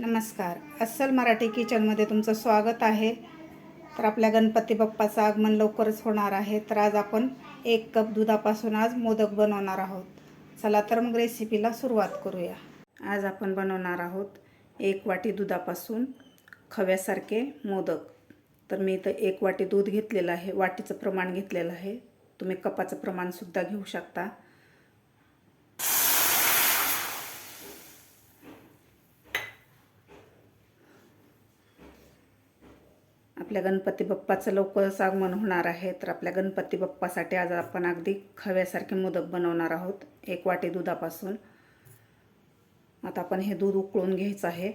नमस्कार. अस्सल मराठी किचनमध्ये तुमचं स्वागत आहे. तर आपल्या गणपती बाप्पाचं आगमन लवकरच होणार आहे. तर आज आपण एक कप दुधापासून आज मोदक बनवणार आहोत. चला तर मग रेसिपीला सुरुवात करूया. आज आपण बनवणार आहोत एक वाटी दुधापासून खव्यासारखे मोदक. तर मी इथं एक वाटी दूध घेतलेलं आहे. वाटीचं प्रमाण घेतलेलं आहे. तुम्ही कपाचं प्रमाणसुद्धा घेऊ शकता. आपल्या गणपती बाप्पाचं लवकरच आगमन होणार आहे तर आपल्या गणपती बाप्पासाठी आज आपण अगदी खव्यासारखे मोदक बनवणार आहोत एक वाटी दुधापासून. आता आपण हे दूध उकळून घ्यायचं आहे.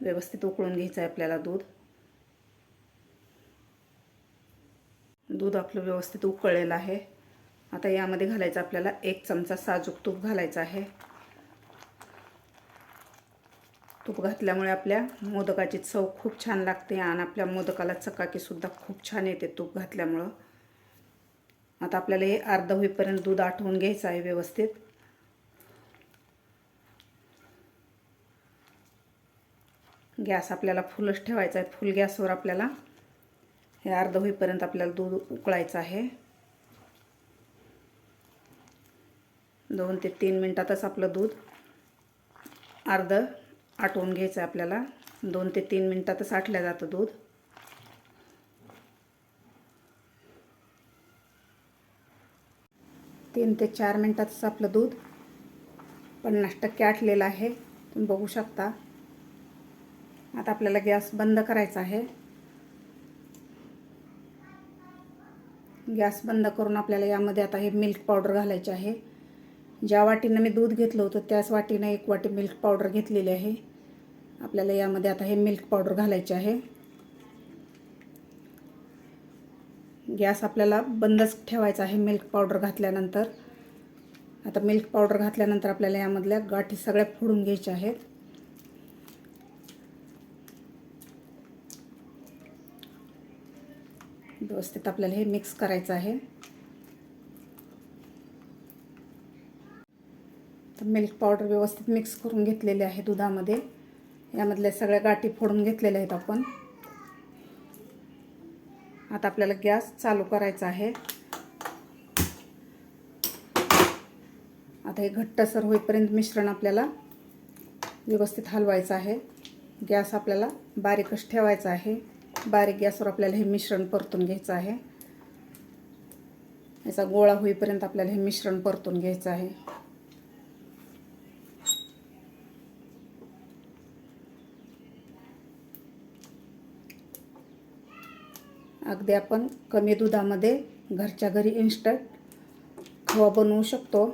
व्यवस्थित उकळून घ्यायचं आहे आपल्याला दूध. दूध आपलं व्यवस्थित उकळलेलं आहे. आता यामध्ये घालायचं आपल्याला एक चमचा साजूक तूप घालायचं आहे. तूप घातल्यामुळे आपल्या मोदकाची चव खूप छान लागते आणि आपल्या मोदकाला चकाकीसुद्धा खूप छान येते तूप घातल्यामुळं. आता आपल्याला हे अर्ध होईपर्यंत दूध आठवून घ्यायचं आहे व्यवस्थित. गॅस आपल्याला फुलच ठेवायचा आहे. फुल गॅसवर आपल्याला हे अर्ध होईपर्यंत आपल्याला दूध उकळायचं आहे. दोन ते तीन मिनटातच आपलं दूध अर्ध आटवून घ्यायचं आहे आपल्याला. दोन ते तीन मिनटातच आटलं जातं दूध. तीन ते चार मिनटातच आपलं दूध. पन्नास टक्के आटलेलं आहे. तुम्ही बघू शकता. आता आपल्याला गॅस बंद करायचा आहे. गॅस बंद करून आपल्याला यामध्ये आता हे मिल्क पावडर घालायचे आहे. ज्या वाटीनं मी दूध घेतलं होतं त्याच वाटीनं एक वाटी मिल्क पावडर घेतलेली आहे. आपल्याला यामध्ये आता हे मिल्क पावडर घालायचे आहे. गॅस आपल्याला बंदच ठेवायचा आहे मिल्क पावडर घातल्यानंतर. आता मिल्क पावडर घातल्यानंतर आपल्याला यामधल्या गाठी सगळ्या फोडून घ्यायच्या आहेत. व्यवस्थित आपल्याला हे मिक्स करायचं आहे. तर मिल्क पावडर व्यवस्थित मिक्स करून घेतलेले आहे दुधामध्ये. यामधल्या सगळ्या गाठी फोडून घेतलेल्या आहेत आपण. आता आपल्याला गॅस चालू करायचा आहे. आता हे घट्टसर होईपर्यंत मिश्रण आपल्याला व्यवस्थित हलवायचं आहे. गॅस आपल्याला बारीकच ठेवायचा आहे. बारीक गॅसवर आपल्याला हे मिश्रण परतून घ्यायचं आहे. याचा गोळा होईपर्यंत आपल्याला हे मिश्रण परतून घ्यायचं आहे. अगदी आपण कमी दुधामध्ये घरच्या घरी इन्स्टंट खवा बनवू शकतो.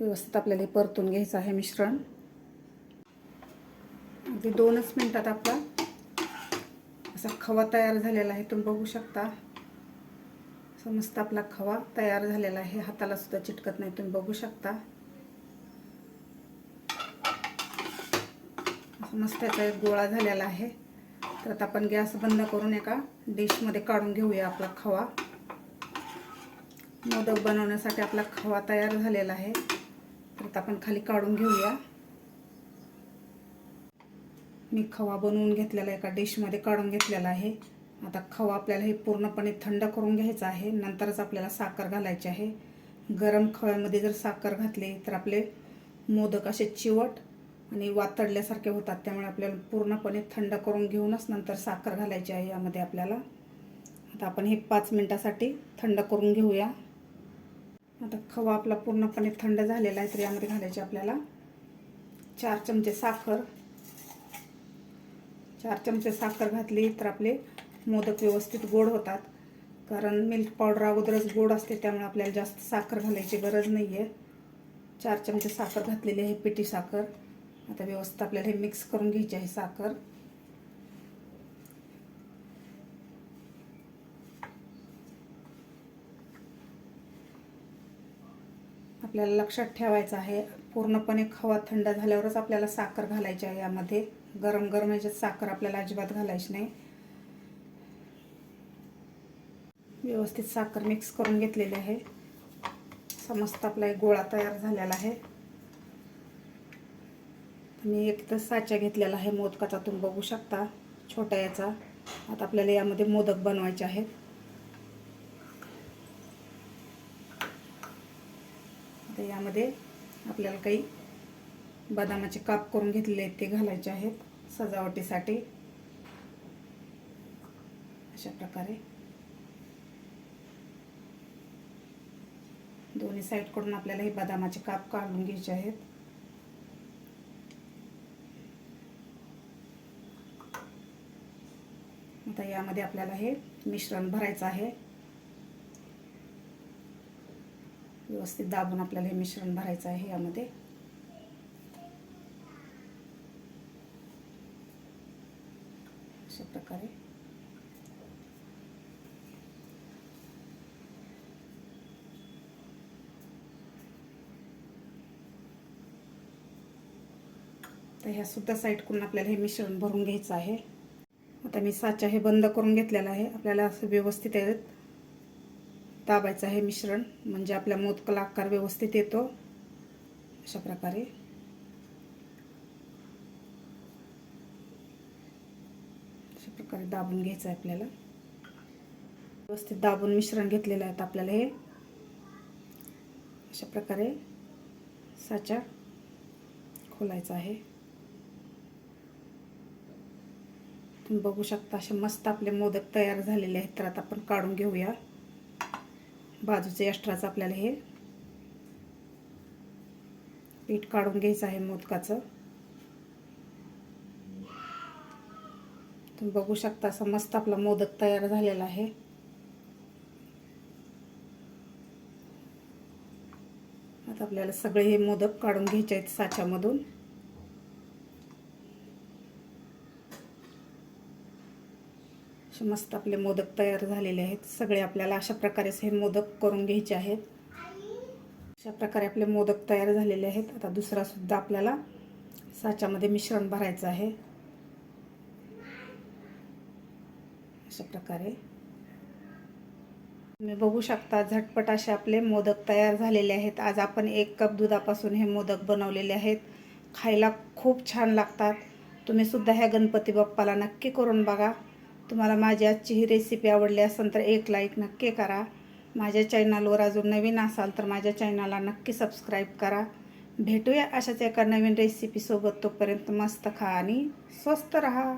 व्यवस्थित आपल्याला हे परतून घ्यायचं आहे मिश्रण. अगदी दोनच मिनटात आपला असा खवा तयार झालेला आहे. तुम्ही बघू शकता. समस्त आपला खवा तयार झालेला आहे. हाताला सुद्धा चिटकत नाही. तुम्ही बघू शकता. मस्त त्याचा एक गोळा झालेला आहे. तर आता आपण गॅस बंद करून एका डिशमध्ये काढून घेऊया आपला खवा. मोदक बनवण्यासाठी आपला खवा तयार झालेला आहे. तर आता आपण खाली काढून घेऊया. मी खवा बनवून घेतलेला एका डिशमध्ये काढून घेतलेला आहे. आता खवा आपल्याला हे पूर्णपणे थंड करून घ्यायचं आहे. नंतरच आपल्याला साखर घालायची आहे. गरम खव्यामध्ये जर साखर घातली तर आपले मोदक असे चिवट आणि वातडल्यासारखे होतात. त्यामुळे आपल्याला पूर्णपणे थंड करून घेऊनच नंतर साखर घालायची आहे यामध्ये आपल्याला. आता आपण हे पाच मिनटासाठी थंड करून घेऊया. आता खवा आपला पूर्णपणे थंड झालेला आहे तर यामध्ये घालायचे आपल्याला चार चमचे साखर. चार चमचे साखर घातली तर आपले मोदक व्यवस्थित गोड होतात. कारण मिल्क पावडर अगोदरच गोड असते त्यामुळे आपल्याला जास्त साखर घालायची गरज नाही आहे चार चमचे साखर घातलेली आहे पिठी साखर. आता व्यवस्थित आपल्याला हे मिक्स करून घ्यायची आहे साखर. आपल्याला लक्षात ठेवायचं आहे पूर्णपणे खवा थंड झाल्यावरच आपल्याला साखर घालायची आहे यामध्ये. गरम गरम याच्यात साखर आपल्याला अजिबात घालायची नाही. व्यवस्थित साखर मिक्स करून घेतलेली आहे. समस्त आपला एक गोळा तयार झालेला आहे. मी एक तर साचा घेतलेला आहे मोदकाचा तुम्ही बघू शकता छोटा याचा. आता आपल्याला यामध्ये मोदक बनवायचे आहेत. आता यामध्ये आपल्याला काही बदामाचे काप करून घेतलेले आहेत ते घालायचे आहेत सजावटीसाठी. अशा प्रकारे. दोन्ही साईडकडून आपल्याला हे बदामाचे काप काढून घ्यायचे आहेत. यामध्ये आपल्याला हे मिश्रण भरायचं आहे. व्यवस्थित दाबून आपल्याला हे मिश्रण भरायचं आहे यामध्ये. अशा प्रकारे. तर ह्या सुद्धा साईडकडून आपल्याला हे मिश्रण भरून घ्यायचं आहे. आता मी साचा हे बंद करून घेतलेला आहे. आपल्याला असं व्यवस्थित दाबायचं आहे मिश्रण. म्हणजे आपल्या मोदकाला आकार व्यवस्थित येतो. अशा प्रकारे. अशा प्रकारे दाबून घ्यायचं आहे आपल्याला. व्यवस्थित दाबून मिश्रण घेतलेलं आहे आता आपल्याला हे. अशा प्रकारे साचा खोलायचा आहे. तुम्ही बघू शकता असे मस्त आपले मोदक तयार झालेले आहेत. तर आता आपण काढून घेऊया. बाजूचे एक्स्ट्राचं आपल्याला हे. पीठ काढून घ्यायचं आहे मोदकाचं. तुम्ही बघू शकता असं मस्त आपला मोदक तयार झालेला आहे. आता आपल्याला सगळे हे मोदक काढून घ्यायचे आहेत साच्यामधून. असे मस्त आपले मोदक तयार झालेले आहेत. सगळे आपल्याला अशा प्रकारेच हे मोदक करून घ्यायचे आहेत. अशा प्रकारे आपले मोदक तयार झालेले आहेत. आता दुसरासुद्धा आपल्याला साच्यामध्ये मिश्रण भरायचं आहे. अशा प्रकारे. तुम्ही बघू शकता झटपट असे आपले मोदक तयार झालेले आहेत. आज आपण एक कप दुधापासून हे मोदक बनवलेले आहेत. खायला खूप छान लागतात. तुम्ही सुद्धा ह्या गणपती बाप्पाला नक्की करून बघा. तुम्हाला माझी आजची ही रेसिपी आवडली असेल तर एक लाईक नक्की करा. माझ्या चॅनलवर अजून नवीन असाल तर माझ्या चॅनलला नक्की सबस्क्राईब करा. भेटूया अशाच एका नवीन रेसिपीसोबत तोपर्यंत मस्त खा आणि स्वस्त रहा.